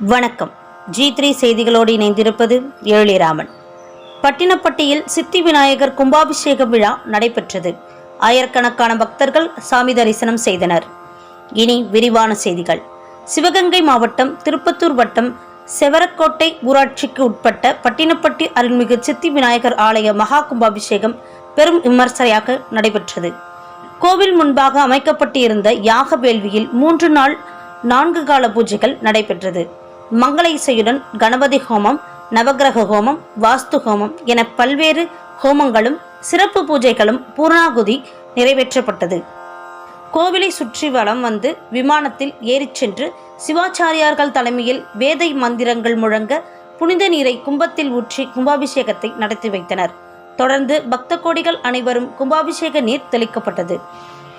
வணக்கம். G three செய்திகளோடு இணைந்திருப்பது ஏழிராமன். பட்டினப்பட்டியில் சித்தி விநாயகர் கும்பாபிஷேக விழா நடைபெற்றது. ஆயிரக்கணக்கான பக்தர்கள் சாமி தரிசனம் செய்தனர். இனி விரிவான செய்திகள். சிவகங்கை மாவட்டம் திருப்பத்தூர் வட்டம் செவரக்கோட்டை ஊராட்சிக்கு உட்பட்ட பட்டினப்பட்டி அருள்மிகு சித்தி விநாயகர் ஆலய மகா கும்பாபிஷேகம் பெரும் விமர்சையாக நடைபெற்றது. கோவில் முன்பாக அமைக்கப்பட்டிருந்த யாக வேள்வியில் மூன்று நாள் நான்கு கால பூஜைகள் நடைபெற்றது. மங்கள இசையுடன் கணபதி ஹோமம் நவக்கிரக ஹோமம் வாஸ்து ஹோமம் என பல்வேறு ஹோமங்களும் சிறப்பு பூஜைகளும் பூர்ணாகுதி நிறைவேற்றப்பட்டது. கோவிலை சுற்றி வலம் வந்து விமானத்தில் ஏறிச் சென்று சிவாச்சாரியார்கள் தலைமையில் வேதை மந்திரங்கள் முழங்க புனித நீரை கும்பத்தில் ஊற்றி கும்பாபிஷேகத்தை நடத்தி வைத்தனர். தொடர்ந்து பக்த கோடிகள் அனைவரும் கும்பாபிஷேக நீர் தெளிக்கப்பட்டது.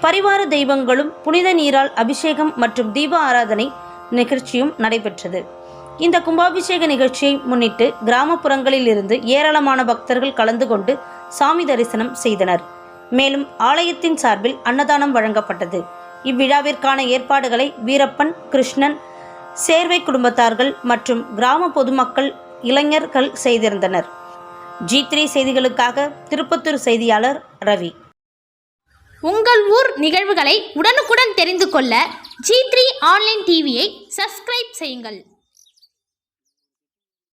பரிவார தெய்வங்களும் புனித நீரால் அபிஷேகம் மற்றும் தீப ஆராதனை நிகழ்ச்சியும் நடைபெற்றது. இந்த கும்பாபிஷேக நிகழ்ச்சியை முன்னிட்டு கிராமப்புறங்களில் இருந்து ஏராளமான பக்தர்கள் கலந்து கொண்டு சாமி தரிசனம் செய்தனர். மேலும் ஆலயத்தின் சார்பில் அன்னதானம் வழங்கப்பட்டது. இவ்விழாவிற்கான ஏற்பாடுகளை வீரப்பன் கிருஷ்ணன் சேர்வை குடும்பத்தார்கள் மற்றும் கிராம பொதுமக்கள் இளைஞர்கள் செய்திருந்தனர். ஜி த்ரீ செய்திகளுக்காக திருப்பத்தூர் செய்தியாளர் ரவி. உங்கள் ஊர் நிகழ்வுகளை உடனுக்குடன் தெரிந்து கொள்ள ஜி த்ரீ ஆன்லைன் டிவியை சப்ஸ்கிரைப் செய்யுங்கள்.